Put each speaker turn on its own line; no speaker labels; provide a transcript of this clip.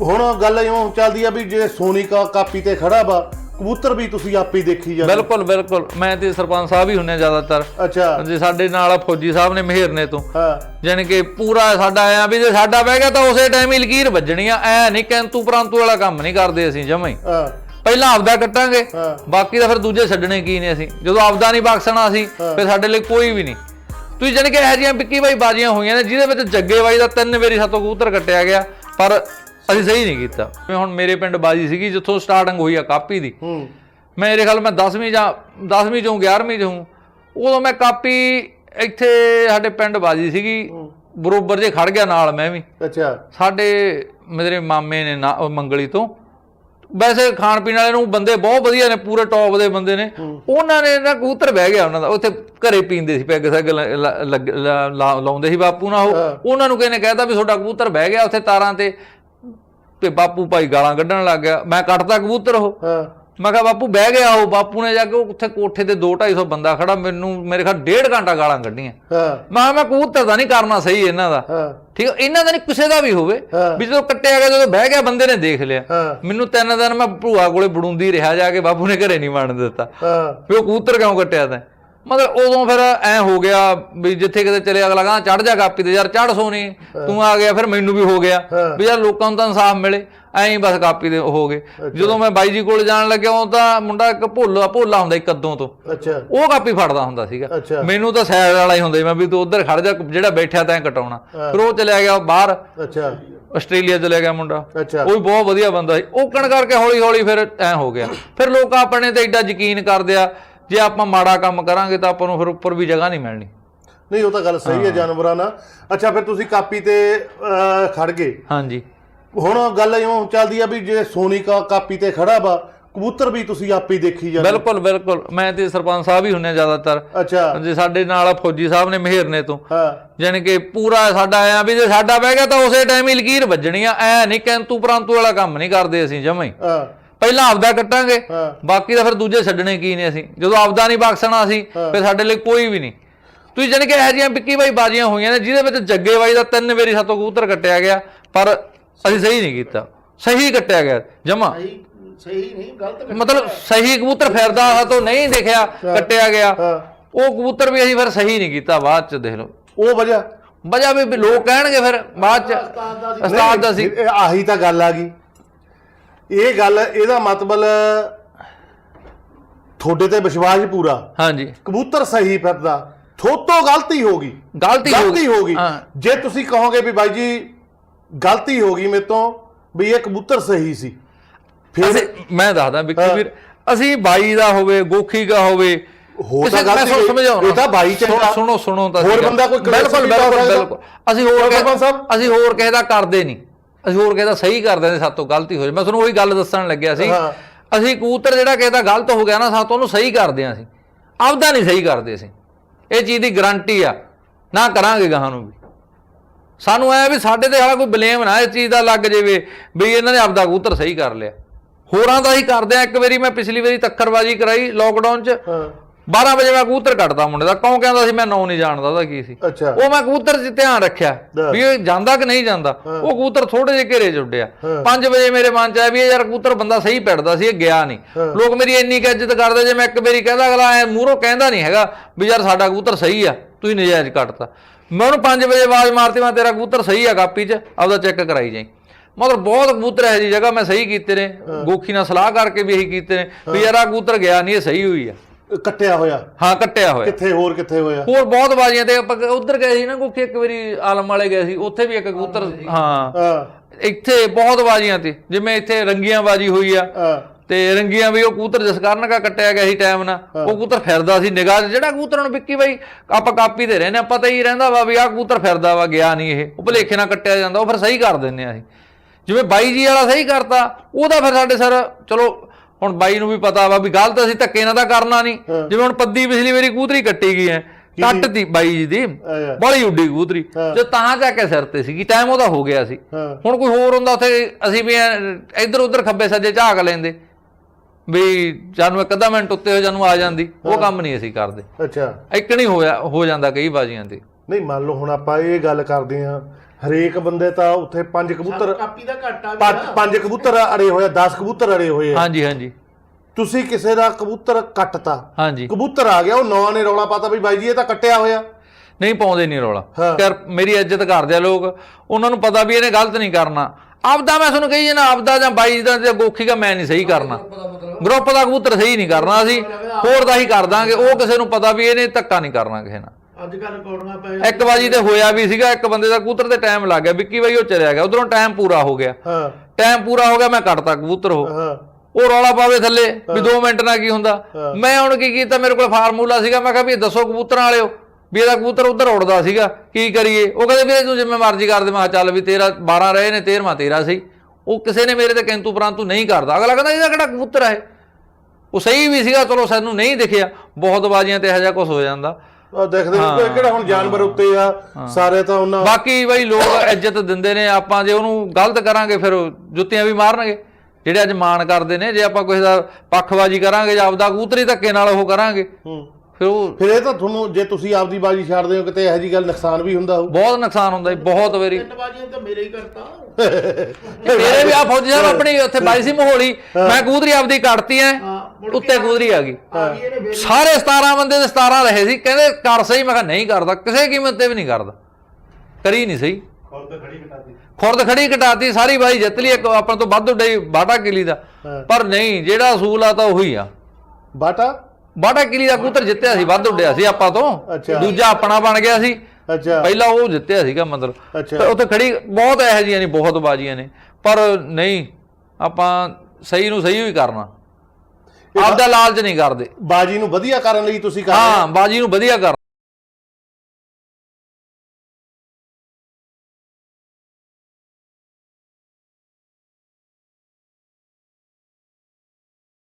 ਹੁਣ ਗੱਲ ਇਉਂ ਚੱਲਦੀ ਆ ਵੀ ਜੇ ਸੋਨੀ ਕਾ ਕਾਪੀ ਤੇ ਖੜਾ ਵਾ ਕਬੂਤਰ ਵੀ ਤੁਸੀਂ ਆਪੇ ਦੇਖੀ ਜਾਂਦੇ।
ਬਿਲਕੁਲ ਬਿਲਕੁਲ। ਮੈਂ ਤੇ ਸਰਪੰਚ ਸਾਹਿਬ ਹੀ ਹੁੰਨੇ ਜ਼ਿਆਦਾਤਰ।
ਅੱਛਾ।
ਜੇ ਸਾਡੇ ਨਾਲ ਫੌਜੀ ਸਾਹਿਬ ਨੇ ਮਹਿਰਨੇ ਤੋਂ।
ਹਾਂ।
ਜਾਣੀ ਕਿ ਪੂਰਾ ਸਾਡਾ ਆਇਆ ਵੀ ਜੇ ਸਾਡਾ ਬਹਿ ਗਿਆ ਤਾਂ ਉਸੇ ਟਾਈਮ ਹੀ ਲਕੀਰ ਵੱਜਣੀ ਆ। ਐ ਨਹੀਂ ਕਿੰਤੂ ਪਰੰਤੂ ਵਾਲਾ ਕੰਮ ਨਹੀਂ ਕਰਦੇ ਅਸੀਂ ਜਮਾਂ ਹੀ।
ਹਾਂ।
ਪਹਿਲਾਂ ਆਪਦਾ ਕੱਟਾਂਗੇ।
ਹਾਂ।
ਬਾਕੀ ਤਾਂ ਫਿਰ ਦੂਜੇ ਛੱਡਣੇ ਕੀ ਨੇ ਅਸੀਂ। ਜਦੋਂ ਆਪਦਾ ਨਹੀਂ ਬਖਸ਼ਣਾ ਅਸੀਂ ਫਿਰ ਸਾਡੇ ਲਈ ਕੋਈ ਵੀ ਨਹੀਂ। ਤੁਸੀਂ ਜਾਣੀ ਕਿ ਇਹੋ ਜਿਹੀਆਂ ਵਿੱਕੀ ਬਾਈ ਬਾਜੀਆਂ ਹੋਈਆਂ ਨੇ ਜਿਹਦੇ ਵਿੱਚ ਜੱਗੇ ਬਾਈ ਦਾ ਤਿੰਨ ਵਾਰੀ ਸਾਤੋਂ ਕਬੂਤਰ ਕੱਟਿਆ ਗਿਆ। ਪਰ ਅਸੀਂ ਸਹੀ ਨਹੀਂ ਕੀਤਾ। ਜਿਵੇਂ ਹੁਣ ਮੇਰੇ ਪਿੰਡ ਬਾਜੀ ਸੀਗੀ ਜਿੱਥੋਂ ਸਟਾਰਟਿੰਗ ਹੋਈ ਆ ਕਾਪੀ ਦੀ।
ਹੂੰ।
ਮੇਰੇ ਖਿਆਲ ਮੈਂ 10ਵੀਂ ਜਾਂ 10ਵੀਂ ਚੋਂ 11ਵੀਂ ਚੋਂ ਉਦੋਂ ਮੈਂ ਕਾਪੀ ਇੱਥੇ ਸਾਡੇ ਪਿੰਡ ਬਾਜੀ ਸੀਗੀ ਬਰੋਬਰ ਜੇ ਖੜ ਗਿਆ ਨਾਲ ਮੈਂ ਵੀ।
ਅੱਛਾ।
ਸਾਡੇ ਮੇਰੇ ਮਾਮੇ ਨੇ ਨਾ ਮੰਗਲੀ ਤੋਂ। ਵੈਸੇ ਖਾਣ ਪੀਣ ਵਾਲੇ ਨੂੰ ਬੰਦੇ ਬਹੁਤ ਵਧੀਆ ਨੇ ਪੂਰੇ ਟੌਪ ਦੇ ਬੰਦੇ ਨੇ। ਉਹਨਾਂ ਨੇ ਨਾ ਕਬੂਤਰ ਬਹਿ ਗਿਆ ਉਹਨਾਂ ਦਾ ਉੱਥੇ ਘਰੇ ਪੀਂਦੇ ਸੀ ਪੈਗ ਸੈਗ ਲਾਉਂਦੇ ਸੀ ਬਾਪੂ ਨਾਲ ਉਹ। ਉਹਨਾਂ ਨੂੰ ਕਿਸੇ ਨੇ ਕਹਿਤਾ ਵੀ ਤੁਹਾਡਾ ਕਬੂਤਰ ਬਹਿ ਗਿਆ ਉੱਥੇ ਤਾਰਾਂ ਤੇ। ਤੇ ਬਾਪੂ ਭਾਈ ਗਾਲਾਂ ਕੱਢਣ ਲੱਗ ਗਿਆ। ਮੈਂ ਕੱਟਦਾ ਕਬੂਤਰ ਉਹ।
ਹਾਂ।
ਮੈਂ ਕਿਹਾ ਬਾਪੂ ਬਹਿ ਗਿਆ ਉਹ। ਬਾਪੂ ਨੇ ਜਾ ਕੇ ਉੱਥੇ ਕੋਠੇ ਤੇ 2-250 ਬੰਦਾ ਖੜਾ। ਮੈਨੂੰ ਮੇਰੇ ਖਿਆਲ ਡੇਢ ਘੰਟਾ ਗਾਲਾਂ ਕੱਢੀਆਂ।
ਹਾਂ।
ਮੈਂ ਕਿਹਾ ਮੈਂ ਕਬੂਤਰ ਦਾ ਨਹੀਂ ਕਰਨਾ ਸਹੀ ਇਹਨਾਂ ਦਾ।
ਹਾਂ।
ਠੀਕ ਹੈ ਇਹਨਾਂ ਦਾ ਨਹੀਂ ਕਿਸੇ ਦਾ ਵੀ ਹੋਵੇ। ਵੀ ਜਦੋਂ ਕੱਟਿਆ ਗਿਆ ਜਦੋਂ ਬਹਿ ਗਿਆ ਬੰਦੇ ਨੇ ਦੇਖ ਲਿਆ। ਮੈਨੂੰ ਤਿੰਨ ਦਿਨ ਮੈਂ ਭੂਆ ਕੋਲੇ ਬੜੂੰਦੀ ਰਿਹਾ ਜਾ ਕੇ ਬਾਪੂ ਨੇ ਘਰੇ ਨਹੀਂ ਵੜਨ ਦਿੱਤਾ।
ਹਾਂ।
ਵੀ ਉਹ ਕਬੂਤਰ ਕਿਉਂ ਕੱਟਿਆ ਤੈਂ? ਮਤਲਬ ਉਦੋਂ ਫਿਰ ਐ ਹੋ ਗਿਆ ਵੀ ਜਿੱਥੇ ਕਿਤੇ ਚਲੇ ਅਗਲਾ ਕਹਿੰਦਾ ਚੜ ਜਾ ਕਾਪੀ ਤੇ ਯਾਰ ਚੜ ਸੋਨੀ ਤੂੰ ਆ ਗਿਆ ਫਿਰ ਮੈਨੂੰ ਵੀ ਹੋ ਗਿਆ। ਵੀ ਯਾਰ ਲੋਕਾਂ ਨੂੰ ਤਾਂ ਇਨਸਾਫ ਮਿਲੇ ਐਂ ਹੀ ਬਸ ਕਾਪੀ ਦੇ ਹੋ ਗਏ। ਜਦੋਂ ਮੈਂ ਬਾਈ ਜੀ ਕੋਲ ਜਾਣ ਲੱਗਿਆ ਉਹ ਤਾਂ ਮੁੰਡਾ ਇੱਕ ਭੋਲਾ ਭੋਲਾ ਹੁੰਦਾ ਇੱਕ ਕਦੋਂ ਤੋਂ।
ਅੱਛਾ।
ਉਹ ਕਾਪੀ ਫੜਦਾ ਹੁੰਦਾ ਸੀਗਾ। ਮੈਨੂੰ ਤਾਂ ਸਾਈਡ ਵਾਲਾ ਹੀ ਹੁੰਦਾ ਮੈਂ ਵੀ ਤੂੰ ਉਧਰ ਖੜ ਜਾ ਜਿਹੜਾ ਬੈਠਿਆ ਤੈਂ ਕਟਾਉਣਾ। ਫਿਰ ਉਹ ਚਲਿਆ ਗਿਆ ਬਾਹਰ।
ਅੱਛਾ।
ਆਸਟ੍ਰੇਲੀਆ ਚਲਿਆ ਗਿਆ ਮੁੰਡਾ। ਉਹ ਵੀ ਬਹੁਤ ਵਧੀਆ ਬੰਦਾ ਸੀ। ਉਹ ਕਣ ਕਰਕੇ ਹੌਲੀ ਹੌਲੀ ਫਿਰ ਐ ਹੋ ਗਿਆ। ਫਿਰ ਲੋਕ ਆਪਣੇ ਤੇ ਐਡਾ ਯਕੀਨ ਕਰਦੇ ਆ ਜੇ ਆਪਾਂ ਮਾੜਾ ਕੰਮ ਕਰਾਂਗੇ ਤਾਂ ਆਪਾਂ ਨੂੰ ਫਿਰ ਉੱਪਰ ਵੀ ਜਗ੍ਹਾ ਨਹੀਂ ਮਿਲਣੀ।
ਨਹੀਂ ਉਹ ਤਾਂ ਗੱਲ ਸਹੀ ਹੈ ਜਾਨਵਰਾਂ ਨਾਲ। ਅੱਛਾ ਫਿਰ ਤੁਸੀਂ ਕਾਪੀ ਤੇ ਅਹ, ਖੜ ਗਏ।
ਹਾਂਜੀ।
ਹੁਣ ਗੱਲ ਇਉਂ ਚੱਲਦੀ ਆ ਵੀ ਜੇ ਸੋਨੀ ਕਾ ਕਾਪੀ ਤੇ ਖੜਾ ਵਾ ਕਬੂਤਰ ਵੀ ਤੁਸੀਂ ਆਪੇ ਹੀ ਦੇਖੀ ਜਾਂਦੇ।
ਬਿਲਕੁਲ ਬਿਲਕੁਲ। ਮੈਂ ਤੇ ਸਰਪੰਚ ਸਾਹਿਬ ਹੀ ਹੁੰਨੇ ਜ਼ਿਆਦਾਤਰ।
ਅੱਛਾ।
ਜੇ ਸਾਡੇ ਨਾਲ ਫੌਜੀ ਸਾਹਿਬ ਨੇ ਮਹਿਰਨੇ ਤੋਂ।
ਹਾਂ।
ਜਾਣੀ ਕਿ ਪੂਰਾ ਸਾਡਾ ਆਇਆ ਵੀ ਜੇ ਸਾਡਾ ਬਹਿ ਗਿਆ ਤਾਂ ਉਸੇ ਟਾਈਮ ਹੀ ਲਕੀਰ ਵੱਜਣੀ ਆ। ਐ ਨਹੀਂ ਕਿੰਤੂ ਪਰੰਤੂ ਵਾਲਾ ਕੰਮ ਨਹੀਂ ਕਰਦੇ ਅਸੀਂ ਜਮਾਂ ਹੀ।
ਹਾਂ।
ਪਹਿਲਾਂ ਆਪਦਾ ਕੱਟਾਂਗੇ ਬਾਕੀ ਤਾਂ ਫਿਰ ਦੂਜੇ ਛੱਡਣੇ ਕੀ ਨੇ ਅਸੀਂ? ਜਦੋਂ ਆਪਦਾ ਨਹੀਂ ਬਖਸ਼ਣਾ ਅਸੀਂ ਫਿਰ ਸਾਡੇ ਲਈ ਕੋਈ ਵੀ ਨਹੀਂ। ਤੁਸੀਂ ਜਾਣੀ ਕਿ ਇਹੋ ਜਿਹੀਆਂ ਵਿੱਕੀ ਬਾਈ ਬਾਜੀਆਂ ਹੋਈਆਂ ਨੇ ਜਿਹਦੇ ਵਿੱਚ ਜੱਗੇ ਬਾਈ ਦਾ ਤਿੰਨ ਵਾਰੀ ਸਾਤੋਂ ਕਬੂਤਰ ਕੱਟਿਆ ਗਿਆ ਪਰ ਅਸੀਂ ਸਹੀ ਨਹੀਂ ਕੀਤਾ। ਸਹੀ ਕੱਟਿਆ ਗਿਆ ਜਮਾ।
ਸਹੀ ਨਹੀਂ ਗਲਤ
ਮਤਲਬ ਸਹੀ ਕਬੂਤਰ ਫਿਰਦਾ ਸਾਤੋਂ ਨਹੀਂ ਦੇਖਿਆ ਕੱਟਿਆ ਗਿਆ। ਉਹ ਕਬੂਤਰ ਵੀ ਅਸੀਂ ਫਿਰ ਸਹੀ ਨਹੀਂ ਕੀਤਾ ਬਾਅਦ ਚ ਦੇਖ ਲਓ।
ਉਹ ਵਜ੍ਹਾ?
ਵਜ੍ਹਾ ਵੀ ਲੋਕ ਕਹਿਣਗੇ ਫਿਰ ਬਾਅਦ ਚ। ਉਸਤਾਦ ਦਾ ਸੀ।
ਆਹੀ ਤਾਂ ਗੱਲ ਆ ਗਈ। ਇਹ ਗੱਲ ਇਹਦਾ ਮਤਲਬ ਤੁਹਾਡੇ ਤੇ ਵਿਸ਼ਵਾਸ ਪੂਰਾ।
ਹਾਂਜੀ।
ਕਬੂਤਰ ਸਹੀ ਫਿਰਦਾ। ਥੋਤੋਂ ਗਲਤੀ ਹੋ ਗਈ।
ਗਲਤੀ ਹੋ ਗਈ।
ਹੋ ਗਈ।
ਹਾਂ।
ਜੇ ਤੁਸੀਂ ਕਹੋਗੇ ਵੀ ਬਾਈ ਜੀ ਗਲਤੀ ਹੋ ਗਈ ਮੇਰੇ ਤੋਂ ਵੀ ਇਹ ਕਬੂਤਰ ਸਹੀ ਸੀ। ਫਿਰ
ਮੈਂ ਦੱਸਦਾ ਵਿੱਕੀ ਵੀਰ ਅਸੀਂ ਬਾਈ ਦਾ ਹੋਵੇ ਗੋਖੀ ਦਾ ਹੋਵੇ
ਹੋ
ਕਿਸੇ-
ਤਾਂ
ਤੁਹਾਨੂੰ ਸਮਝਾਉਣਾ।
ਇਹ ਤਾਂ ਬਾਈ ਚੰਗਾ।
ਸੁਣੋ ਸੁਣੋ ਤਾਂ
ਹੋਰ
ਗੱਲ।
ਬੰਦਾ ਕੋਈ
ਬਿਲਕੁਲ ਬਿਲਕੁਲ ਅਸੀਂ ਹੋਰ
ਹੋਰ ਸਰਪੰਚ ਸਾਹਿਬ?
ਅਸੀਂ ਹੋਰ ਕਿਸੇ ਦਾ ਕਰਦੇ ਨਹੀਂ। ਅਸੀਂ ਹੋਰ ਕਿਸੇ ਦਾ ਸਹੀ ਕਰਦੇ ਨੇ ਸਾਤੋਂ ਗਲਤੀ ਹੋ ਜਾਏ ਮੈਂ ਤੁਹਾਨੂੰ ਉਹੀ ਗੱਲ ਦੱਸਣ ਲੱਗਿਆ ਸੀ। ਅਸੀਂ ਕਬੂਤਰ ਜਿਹੜਾ ਕਿਸੇ ਦਾ ਗਲਤ ਹੋ ਗਿਆ ਨਾ ਸਾਤੋਂ ਉਹਨੂੰ ਸਹੀ ਕਰਦੇ ਹਾਂ ਅਸੀਂ। ਆਪਦਾ ਨਹੀਂ ਸਹੀ ਕਰਦੇ ਅਸੀਂ। ਇਹ ਚੀਜ਼ ਦੀ ਗਾਰੰਟੀ ਆ। ਨਾ ਕਰਾਂਗੇ ਗਾਹਾਂ ਨੂੰ ਵੀ। ਸਾਨੂੰ ਐ ਵੀ ਸਾਡੇ ਤੇ ਹਾਲਾ ਕੋਈ ਬਲੇਮ ਨਾ ਇਸ ਚੀਜ਼ ਦਾ ਲੱਗ ਜਾਵੇ ਵੀ ਇਹਨਾਂ ਨੇ ਆਪਦਾ ਕਬੂਤਰ ਸਹੀ ਕਰ ਲਿਆ। ਹੋਰਾਂ ਦਾ ਹੀ ਕਰਦੇ ਆ ਇੱਕ ਵਾਰੀ ਮੈਂ ਪਿਛਲੀ ਵਾਰੀ ਤੱਕਰਬਾਜੀ ਕਰਾਈ ਲੋਕਡਾਊਨ 'ਚ। 12 ਵਜੇ ਮੈਂ ਕਬੂਤਰ ਕੱਟਦਾ ਮੁੰਡੇ ਦਾ। ਕੌਣ ਕਹਿੰਦਾ ਸੀ ਮੈਂ ਨਾਂ ਨਹੀਂ ਜਾਣਦਾ ਉਹਦਾ ਕੀ ਸੀ।
ਅੱਛਾ।
ਉਹ ਮੈਂ ਕਬੂਤਰ 'ਚ ਧਿਆਨ ਰੱਖਿਆ। ਵੀ ਇਹ ਜਾਂਦਾ ਕਿ ਨਹੀਂ ਜਾਂਦਾ। ਉਹ ਕਬੂਤਰ ਥੋੜੇ ਜਿਹੇ ਘੇਰੇ 'ਚ ਉੱਡਿਆ। 5 ਵਜੇ ਮੇਰੇ ਮਨ 'ਚ ਆਇਆ ਵੀ ਇਹ ਯਾਰ ਕਬੂਤਰ ਬੰਦਾ ਸਹੀ ਪੈੜਦਾ ਸੀ ਇਹ ਗਿਆ ਨਹੀਂ। ਲੋਕ ਮੇਰੀ ਇੰਨੀ ਕੁ ਇੱਜ਼ਤ ਕਰਦੇ ਜੇ ਮੈਂ ਇੱਕ ਵਾਰੀ ਕਹਿੰਦਾ ਅਗਲਾ ਐ ਮੂਹਰੋਂ ਕਹਿੰਦਾ ਨਹੀਂ ਹੈਗਾ ਵੀ ਯਾਰ ਸਾਡਾ ਕਬੂਤਰ ਸਹੀ ਆ ਤੁਸੀਂ ਨਜਾਇਜ਼ ਕੱਟਤਾ। ਮੈਂ ਉਹਨੂੰ 5 ਵਜੇ ਆਵਾਜ਼ ਮਾਰਤੀ ਮੈਂ ਤੇਰਾ ਕਬੂਤਰ ਸਹੀ ਆ ਕਾਪੀ 'ਚ ਆਪਦਾ ਚੈੱਕ ਕਰਾਈ ਜਾਈ। ਮਗਰ ਬਹੁਤ ਕਬੂਤਰ ਹੈ ਜੀ ਜਗ੍ਹਾ ਮੈਂ ਸਹੀ ਕੀਤੇ ਨੇ ਗੋਖੀ ਨਾਲ ਸਲਾਹ ਕਰਕੇ ਵੀ ਇਹੀ ਕੀਤੇ ਨੇ ਵੀ ਯਾਰ ਆ ਕਬੂਤਰ ਗਿਆ ਨਹੀਂ ਇਹ ਸਹੀ ਹੋਈ ਆ।
ਕੱਟਿਆ ਹੋਇਆ।
ਹਾਂ ਕੱਟਿਆ ਹੋਇਆ।
ਕਿੱਥੇ ਹੋਰ ਕਿੱਥੇ ਹੋਇਆ?
ਹੋਰ ਬਹੁਤ ਬਾਜ਼ੀਆਂ ਤੇ ਆਪਾਂ ਉਧਰ ਗਏ ਸੀ ਨਾ ਕੋਕੀ ਇੱਕ ਵਾਰੀ ਆਲਮ ਵਾਲੇ ਗਏ ਸੀ ਉੱਥੇ ਵੀ ਇੱਕ ਕਬੂਤਰ ਹਾਂ।
ਹਾਂ।
ਇੱਥੇ ਬਹੁਤ ਬਾਜ਼ੀਆਂ ਤੇ ਜਿਵੇਂ ਇੱਥੇ ਰੰਗੀਆਂ ਬਾਜੀ ਹੋਈ ਆ ਤੇ ਰੰਗੀਆਂ ਵੀ ਉਹ ਕਬੂਤਰ ਜਿਸ ਕਾਰਨ ਕਾ ਕੱਟਿਆ ਗਿਆ ਸੀ ਟਾਈਮ ਨਾਲ ਉਹ ਕਬੂਤਰ ਫਿਰਦਾ ਸੀ ਨਿਗਾਹ ਜਿਹੜਾ ਕਬੂਤਰ ਨੂੰ ਵਿੱਕੀ ਬਾਈ ਆਪਾਂ ਕਾਪੀ ਤੇ ਰਹਿੰਦੇ ਆ ਪਤਾ ਹੀ ਰਹਿੰਦਾ ਵਾ ਵੀ ਆਹ ਕਬੂਤਰ ਫਿਰਦਾ ਵਾ ਗਿਆ ਨਹੀਂ ਇਹ ਉਹ ਭਲੇਖੇ ਨਾਲ ਕੱਟਿਆ ਜਾਂਦਾ ਉਹ ਫਿਰ ਸਹੀ ਕਰ ਦਿੰਦੇ ਆ ਅਸੀਂ। ਜਿਵੇਂ ਬਾਈ ਜੀ ਵਾਲਾ ਸਹੀ ਕਰਤਾ ਉਹਦਾ ਫਿਰ ਸਾਡੇ ਸਰ ਚਲੋ ਹੁਣ ਬਾਈ ਨੂੰ ਵੀ ਪਤਾ ਵਾ ਵੀ ਗਲਤ ਅਸੀਂ ਧੱਕੇ ਨਾਲ ਤਾਂ ਕਰਨਾ ਨਹੀਂ। ਜਿਵੇਂ ਹੁਣ ਪੱਦੀ ਪਿਛਲੀ ਵਾਰੀ ਕਬੂਤਰੀ ਕੱਟੀ ਗਈ ਹੈ ਕੱਟ ਦੀ ਬਾਈ ਜੀ ਦੀ। ਬੜੀ ਉੱਡੀ ਕਬੂਤਰੀ ਜੋ ਤਾਂ ਜਾ ਕੇ ਸਿਰ ਤੇ ਸੀਗੀ। ਟਾਈਮ ਉਹਦਾ ਹੋ ਗਿਆ ਸੀ। ਹੁਣ ਕੋਈ ਹੋਰ ਹੁੰਦਾ ਉੱਥੇ ਅਸੀਂ ਵੀ ਇੱਧਰ ਉੱਧਰ ਖੱਬੇ ਸੱਜੇ ਝਾਕ ਲੈਂਦੇ। ਵੀ ਜਾਨੂੰ ਇੱਕ ਅੱਧਾ ਮਿੰਟ ਉੱਤੇ ਹੋ ਜਾਨੂੰ ਆ ਜਾਂਦੀ। ਉਹ ਕੰਮ ਨਹੀਂ ਅਸੀਂ ਕਰਦੇ।
ਅੱਛਾ।
ਇੱਕ ਨਹੀਂ ਹੋਇਆ ਹੋ ਜਾਂਦਾ ਕਈ ਬਾਜ਼ੀਆਂ ਤੇ।
ਨਹੀਂ ਮੰਨ ਲਓ ਹੁਣ ਆਪਾਂ ਇਹ ਗੱਲ ਕਰਦੇ ਆ ਹਰੇਕ ਬੰਦੇ ਤਾਂ ਉੱਥੇ ਪੰਜ ਕਬੂਤਰ
ਕਾਪੀ ਦਾ ਘਾਟਾ ਵੀ
ਪੰਜ- ਪੰਜ ਕਬੂਤਰ ਅੜੇ ਹੋਏ 10 ਕਬੂਤਰ ਅੜੇ ਹੋਏ ਆ।
ਹਾਂਜੀ ਹਾਂਜੀ।
ਤੁਸੀਂ ਕਿਸੇ ਦਾ ਕਬੂਤਰ ਕੱਟਤਾ।
ਹਾਂਜੀ।
ਕਬੂਤਰ ਆ ਗਿਆ ਉਹ ਨੌਂ ਨੇ ਰੌਲਾ ਪਾਤਾ ਵੀ ਬਾਈ ਜੀ ਇਹ ਤਾਂ ਕੱਟਿਆ ਹੋਇਆ।
ਨਹੀਂ ਪਾਉਂਦੇ ਨਹੀਂ ਰੌਲਾ।
ਹਾਂ।
ਕਰ ਮੇਰੀ ਇੱਜ਼ਤ ਕਰਦੇ ਆ ਲੋਕ। ਉਹਨਾਂ ਨੂੰ ਪਤਾ ਵੀ ਇਹਨੇ ਗਲਤ ਨਹੀਂ ਕਰਨਾ। ਆਪਦਾ ਮੈਂ ਤੁਹਾਨੂੰ ਕਹੀ ਨਾ ਆਪਦਾ ਜਾਂ ਬਾਈ ਦਾ ਜਾਂ ਗੋਖੀ ਦਾ ਮੈਂ ਨਹੀਂ ਸਹੀ ਕਰਨਾ। ਗਰੁੱਪ ਦਾ ਕਬੂਤਰ ਸਹੀ ਨਹੀਂ ਕਰਨਾ ਅਸੀਂ। ਹੋਰ ਦਾ ਹੀ ਕਰ ਦਾਂਗੇ। ਉਹ ਕਿਸੇ ਨੂੰ ਪਤਾ ਵੀ ਇਹਨੇ ਧੱਕਾ ਨਹੀਂ ਕਰਨਾ ਕਿਸੇ ਨਾਲ।
ਅੱਜ ਕੱਲ ਕੋੜਨਾ ਪੈ
ਇੱਕ ਵਾਰੀ ਤੇ ਹੋਇਆ ਵੀ ਸੀਗਾ ਇੱਕ ਬੰਦੇ ਦਾ ਕਬੂਤਰ ਤੇ ਟਾਈਮ ਲੱਗ ਗਿਆ ਵਿੱਕੀ ਬਾਈ ਉਹ ਚਲਿਆ ਗਿਆ ਉਧਰੋਂ ਟਾਈਮ ਪੂਰਾ ਹੋ ਗਿਆ।
ਹਾਂ।
ਟਾਈਮ ਪੂਰਾ ਹੋ ਗਿਆ ਮੈਂ ਕੱਟਤਾ ਕਬੂਤਰ ਉਹ।
ਹਾਂ।
ਉਹ ਰੌਲਾ ਪਾਵੇ ਥੱਲੇ ਵੀ 2 ਮਿੰਟ ਨਾਲ ਕੀ ਹੁੰਦਾ? ਮੈਂ ਹੁਣ ਕੀ ਕੀਤਾ ਮੇਰੇ ਕੋਲ ਫਾਰਮੂਲਾ ਸੀਗਾ ਮੈਂ ਕਿਹਾ ਵੀ ਦੱਸੋ ਕਬੂਤਰਾਂ ਵਾਲਿਓ ਵੀ ਇਹਦਾ ਕਬੂਤਰ ਉਧਰ ਉੜਦਾ ਸੀਗਾ ਕੀ ਕਰੀਏ? ਉਹ ਕਹਿੰਦੇ ਵੀਰੇ ਤੂੰ ਜਿਵੇਂ ਮਰਜ਼ੀ ਕਰ ਦੇ ਮੈਂ ਕਿਹਾ ਚੱਲ ਵੀ ਤੇਰਾ 12 ਰਹੇ ਨੇ 13ਵਾਂ ਤੇਰਾ ਸੀ। ਉਹ ਕਿਸੇ ਨੇ ਮੇਰੇ ਤੇ ਕਿੰਤੂ ਪਰੰਤੂ ਨਹੀਂ ਕਰਦਾ। ਅਗਲਾ ਕਹਿੰਦਾ ਇਹਦਾ ਕਿਹੜਾ ਕਬੂਤਰ ਹੈ? ਉਹ ਸਹੀ ਵੀ ਸੀਗਾ ਚਲੋ ਸਾਨੂੰ ਨਹੀਂ ਦਿਖਿਆ। ਬਹੁਤ ਬਾਜ਼ੀਆਂ ਤੇ ਇਹੋ ਜਿਹਾ ਕੁਝ ਹੋ ਜਾਂਦਾ।
ਦੇਖਦੇ ਵੀ ਕੋਈ ਕਿਹੜਾ ਹੁਣ ਜਾਨਵਰ ਉੱਤੇ ਆ ਸਾਰੇ ਤਾਂ ਉਹਨਾਂ
ਬਾਕੀ ਬਈ ਲੋਕ ਇੱਜ਼ਤ ਦਿੰਦੇ ਨੇ ਆਪਾਂ ਜੇ ਉਹਨੂੰ ਗਲਤ ਕਰਾਂਗੇ ਫਿਰ ਜੁੱਤੀਆਂ ਵੀ ਮਾਰਨਗੇ। ਜਿਹੜੇ ਅੱਜ ਮਾਣ ਕਰਦੇ ਨੇ ਜੇ ਆਪਾਂ ਕਿਸੇ ਦਾ ਪੱਖਬਾਜ਼ੀ ਕਰਾਂਗੇ ਜਾਂ ਆਪਦਾ ਕਬੂਤਰੀ ਧੱਕੇ ਨਾਲ ਉਹ ਕਰਾਂਗੇ
ਹੂੰ।
ਫਿਰ ਉਹ
ਫਿਰ ਇਹ ਤਾਂ ਤੁਹਾਨੂੰ ਜੇ ਤੁਸੀਂ ਆਪਦੀ ਬਾਜੀ ਛੱਡਦੇ ਹੋ ਕਿਤੇ ਇਹੋ ਜੀ ਗੱਲ ਨੁਕਸਾਨ ਵੀ ਹੁੰਦਾ ਹੋਊ।
ਬਹੁਤ ਨੁਕਸਾਨ ਹੁੰਦਾ ਜੀ ਬਹੁਤ ਵਾਰੀ।
ਤਿੰਨ ਬਾਜੀਆਂ ਤਾਂ ਮੇਰੇ ਹੀ ਕਰਤਾ।
ਮੇਰੇ ਵੀ ਆ ਫੌਜੀ ਸਾਹਿਬ ਆਪਣੀ ਉੱਥੇ ਬਾਈ ਸੀ ਮੋਹਲੀ ਮੈਂ ਕਬੂਤਰੀ ਆਪਦੀ ਕੱਢਤੀ ਐ
ਹਾਂ।
ਉੱਤੇ ਕਬੂਤਰੀ ਆ ਗਈ। ਸਾਰੇ 17 ਬੰਦੇ ਦੇ 17 ਰਹੇ ਸੀ। ਕਹਿੰਦੇ ਕਰ ਸਹੀ ਮੈਂ ਕਿਹਾ ਨਹੀਂ ਕਰਦਾ। ਕਿਸੇ ਕੀਮਤ ਤੇ ਵੀ ਨਹੀਂ ਕਰਦਾ। ਕਰੀ ਨਹੀਂ ਸਹੀ। ਖੁਰਦ ਖੜੀ ਕਟਾਤੀ। ਸਾਰੀ ਬਾਈ ਜਿੱਤ ਲਈ ਇੱਕ ਆਪਾਂ ਤੋਂ ਵੱਧ ਉੱਡੇ ਬਾਟਾ ਕਿਲੀ ਦਾ। ਪਰ ਨਹੀਂ ਜਿਹੜਾ ਅਸੂਲ ਆ ਤਾਂ ਉਹੀ ਆ।
ਬਾਟਾ?
ਬਾਟਾ ਕਿਲੀ ਦਾ ਕਬੂਤਰ ਜਿੱਤਿਆ ਸੀ ਵੱਧ ਉੱਡਿਆ ਸੀ ਆਪਾਂ ਤੋਂ। ਦੂਜਾ ਆਪਣਾ ਬਣ ਗਿਆ ਸੀ।
ਅੱਛਾ।
ਪਹਿਲਾਂ ਉਹ ਜਿੱਤਿਆ ਸੀਗਾ ਮਤਲਬ।
ਅੱਛਾ।
ਤੇ ਉੱਥੇ ਖੜੀ ਬਹੁਤ ਇਹੋ ਜਿਹੀਆਂ ਨੇ ਬਹੁਤ ਬਾਜੀਆਂ ਨੇ। ਪਰ ਨਹੀਂ ਆਪਾਂ ਸਹੀ ਨੂੰ ਸਹੀ ਹੀ ਕਰਨਾ। ਆਪਦਾ ਲਾਲਚ ਨਹੀਂ ਕਰਦੇ।
ਬਾਜੀ ਨੂੰ ਵਧੀਆ ਕਰਨ ਲਈ ਤੁਸੀਂ ਕਰ
ਹਾਂ ਬਾਜੀ ਨੂੰ ਵਧੀਆ ਕਰ